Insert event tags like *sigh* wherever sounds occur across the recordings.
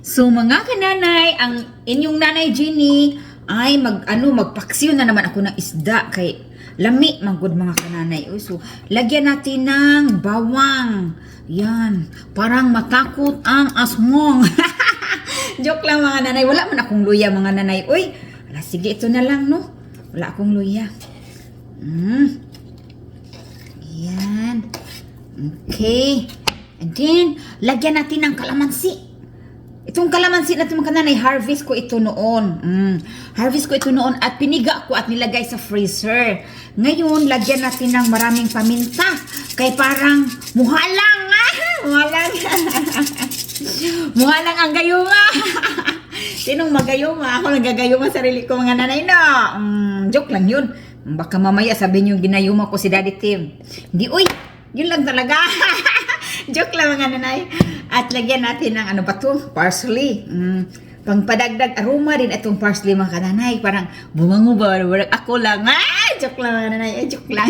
So mga kananay, ang inyong nanay Jenny ay mag ano magpaksiw na naman ako ng isda kay lami manggod mga kananay. Uy, so lagyan natin ng bawang. Yan, parang matakot ang asmong. *laughs* Joke lang mga nanay, wala man akong luya mga nanay. Uy, ala sige ito na lang no. Wala akong luya. Mm. Yan. Okay. And then, lagyan natin ng kalamansi. Itong kalamansi na itong kananay, harvest ko ito noon. Mm. Harvest ko ito noon at piniga ko at nilagay sa freezer. Ngayon, lagyan natin ng maraming paminta. Kay parang muhalang. Ah, *laughs* muhalang. *laughs* muhalang ang gayuma. *laughs* Sinong magayuma? Ako nagagayuma sarili ko mga nanay no. Mm, joke lang yun. Baka mamaya sabihin niyo ginayuma ko si Daddy Tim. Hindi, uy. Yun lang talaga. *laughs* Joke lang mga nanay. At lagyan natin ng ano ba to? Parsley. Mm, pangpadagdag aroma rin itong parsley mga kananay. Parang bumango ako lang. Ah! Joke lang mga nanay. Eh, joke lang.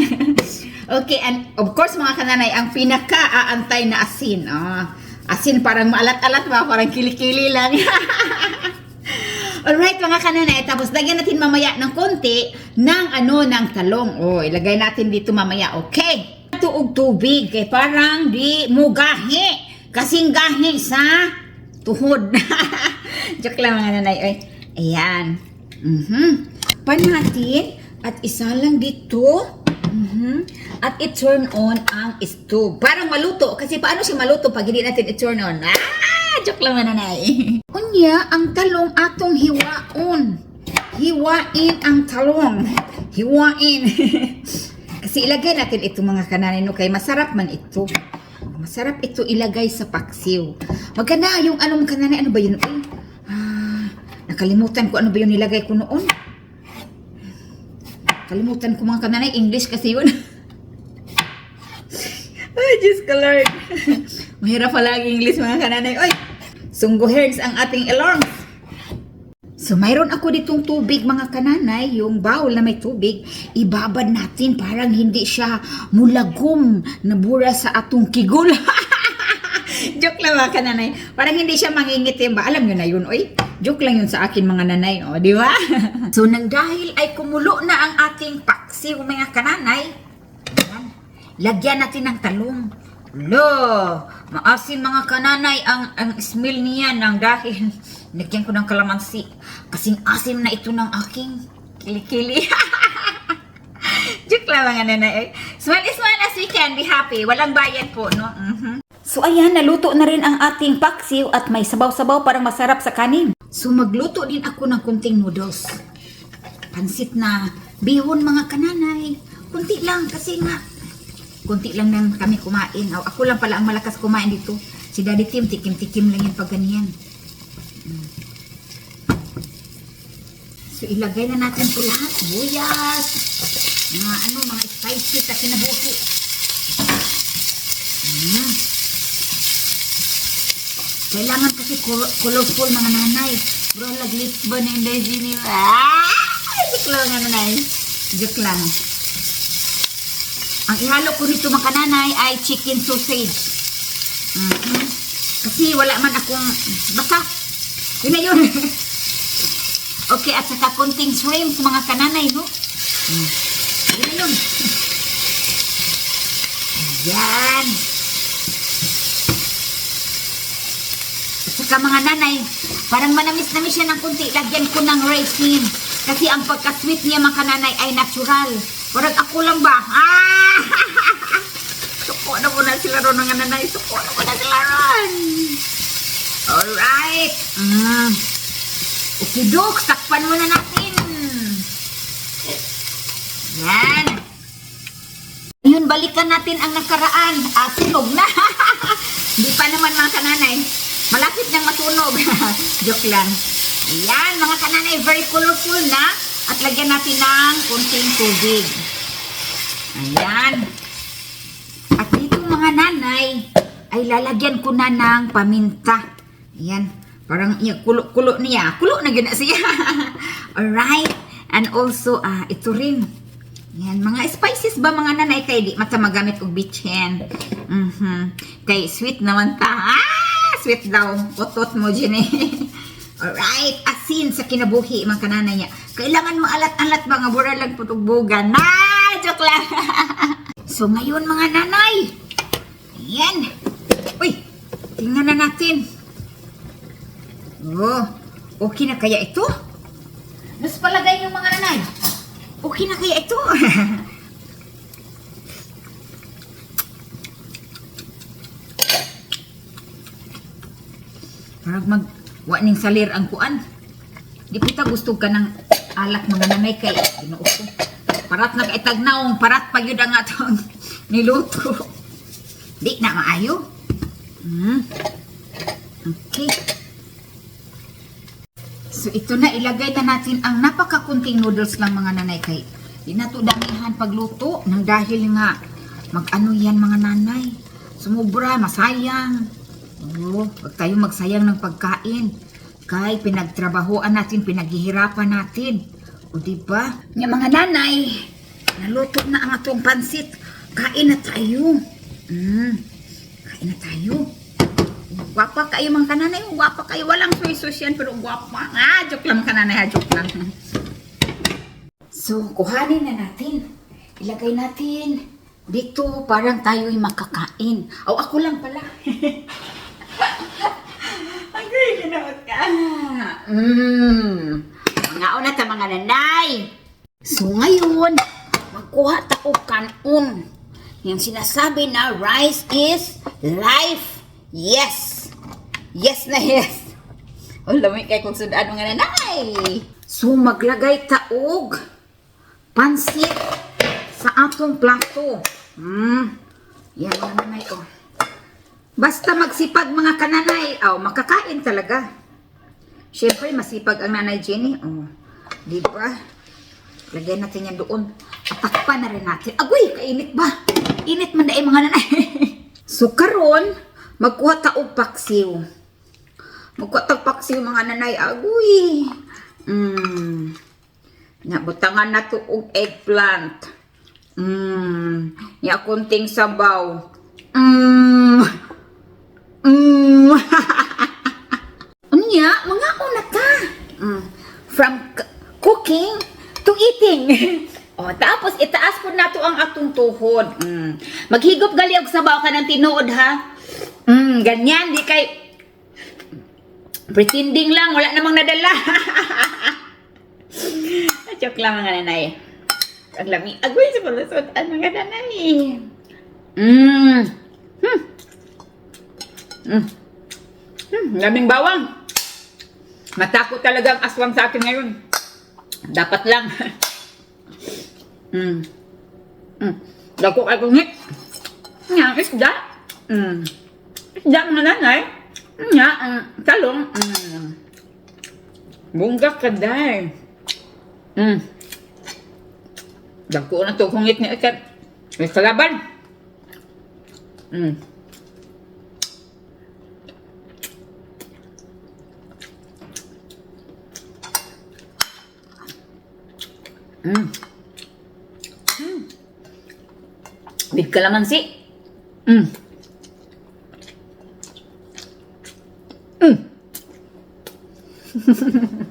*laughs* okay, and of course mga kananay, ang pinaka-aantay na asin. Ah, asin parang maalat-alat ba? Parang kilikili lang. *laughs* Alright mga kananay, tapos lagyan natin mamaya ng konti ng ano, ng talong. Oh, ilagay natin dito mamaya. Okay. Tuog tubig, kay parang di mo gahi. Kasing gahi sa tuhod. *laughs* Joke lang mga nanay. Oy. Ayan. Mhm. Pan natin at isa lang dito. Mhm. At i-turn on ang stove. Parang maluto. Kasi paano siya maluto pag hindi natin i-turn on? Ah! Joke lang nanay. *laughs* Unya, ang talong atong hiwaon. Hiwain ang talong. *laughs* Hiwain. Kasi ilagay natin ito mga kananay no kay masarap man ito. Masarap ito ilagay sa paksiw. Maganda yung anong kananay, ano ba yun? Uy, ah, nakalimutan ko ano ba yung nilagay ko noon. Kalimutan ko mga kananay, English kasi yun. *laughs* Ay, Diyos ko Lord. *laughs* Mahirap pala ang English mga kananay. Oy, sunggo herds ang ating alarm. So, mayroon ako ditong tubig mga kananay, yung bowl na may tubig, ibabad natin parang hindi siya mulagom na bura sa atong kigul. *laughs* Joke lang mga kananay. Parang hindi siya mangingitim ba? Alam nyo na yun, oy. Joke lang yun sa akin mga nanay, o, di ba? *laughs* so, nang dahil ay kumulo na ang ating paksiw mga kananay, lagyan natin ng talong. Lo, maasim mga kananay ang, ang smell niya ng dahil *laughs* Nagyan ko ng kalamansi. Kasing asim na ito ng aking kilikili. *laughs* Joke lang mga nanay. Smile, smile as we can. Be happy. Walang bayad po, no? Mhm. So ayan, naluto na rin ang ating paksiw at may sabaw-sabaw para masarap sa kanin. So magluto din ako ng kunting noodles. Pansit na bihon mga kananay. Kunti lang kasi nga kunti lang nang kami kumain. Ako lang pala ang malakas kumain dito. Si Daddy Tim, tikim-tikim lang yung pag ganyan. So, ilagay na natin po lahat. Buyas. Mga ano, mga spices at kinabuhi. Mm. Kailangan kasi col- colorful mga nanay. Bro, laglip ba na yung daisy niyo? Ah! Joke lang nanay. Joke lang. Ang ihalo ko nito mga nanay ay chicken sausage. Mhm. Kasi wala man akong basta. Yun na yun. *laughs* okay, at saka konting shrimps mga kananay, no? Mm. Yun na yun. *laughs* Yan. At saka mga nanay, parang manamis-namis siya ng kunti. Lagyan ko ng raisin. Kasi ang pagka-sweet niya mga kananay ay natural. Parang ako lang ba? Ah! Na sila ron mga nanay. Suko na muna sila ron. Alright. Mm. Okay, Dok. Takpan muna natin. Yan. Yun, balikan natin ang nakaraan. Ah, sunog na. *laughs* Hindi pa naman mga kananay. Malapit nang masunog. *laughs* Joke lang. Yan, mga kananay, very colorful na. At lagyan natin ng kunting tubig. Ayan. Mga nanay, ay lalagyan ko na ng paminta. Ayan. Parang iya, kulo-kulo niya. Kulo na gina siya. *laughs* Alright. And also, ah, ito rin. Yan, mga spices ba mga nanay kay di mata magamit og bitchen. Mhm. Kay sweet naman ta. Ah, sweet daw. Otot mo, Jenny. *laughs* Alright, asin sa kinabuhi, mga kananay niya. Kailangan mo alat-alat mga bura lang putugbugan. Na, joke lang. *laughs* so ngayon mga nanay, ayan. Uy, tingnan na natin. Oh, okay na kaya ito? Mas palagay yung mga nanay. Okay na kaya ito? *laughs* Parang mag waning salir ang kuan. Di kita gusto ka ng alak mga nanay kay Ginoo ko. Parat na kay tagnaong, parat pa yun ang atong *laughs* niluto. Di na maayo. Hmm. Okay. So ito na ilagay na natin ang napakakunting noodles lang mga nanay kay di na to pagluto nang dahil nga mag-ano yan mga nanay. Sumubra, masayang. Oo, wag tayo magsayang ng pagkain. Kay pinagtrabahoan natin, pinaghihirapan natin. O di ba? Nga mga nanay, naluto na ang atong pansit. Kain na tayo. Mm, kain na tayo. Gwapa kayo mga kananay, gwapa kayo. Walang soy-sos yan, pero gwapa. Ah, joke lang kananay, ha, joke lang. So, kuhanin na natin. Ilagay natin dito parang tayo'y makakain. Aw, ako lang pala. *laughs* Agree, ginaot ka. Mmm. Mga una ta mga nanay. So ngayon, magkuha ta og kanon. Yung sinasabi na rice is life. Yes. Yes na yes. O, lamig kay kung sudaan mga nanay. So maglagay ta og pansit sa atong plato. Hmm. Yan mga nanay oh. Basta magsipag mga kananay, aw, makakain talaga. Siyempre, masipag ang nanay Jenny. Oh, di ba? Lagyan natin yan doon. Atakpan na rin natin. Agoy, kainit ba? Init man dahil mga nanay. *laughs* so, karon magkuha ta og paksiw. Magkuha ta paksiw mga nanay. Agoy. Mm. Nabutangan na to og eggplant. Mm. Ya kunting sabaw. Mm. Mm. *laughs* Unya, mga una ta. Mm. From cooking to eating. *laughs* o, tapos itaas po nato ang atong tuhod. Mm. Maghigop gali og sabaw ka ng tinuod ha. Mm, ganyan, di kay pretending lang, wala namang nadala. *laughs* Joke lang mga nanay. Ang lami. Agoy sa palusot ang mga nanay. Mmm. Hmm. Mm. Hmm, laming bawang. Matakot talaga ang aswang sa akin ngayon. Dapat lang. *laughs* mm. Mm. Dako kay kong hit. Nga, isda. Mm. Isda mga nanay. Nga, mm, talong. Mm. Bunga ka day. Mm. Dako na to kong hit ni Ikat. May kalaban. Mm. Mm. Mm. With calamansi. Mm. Mm. *laughs*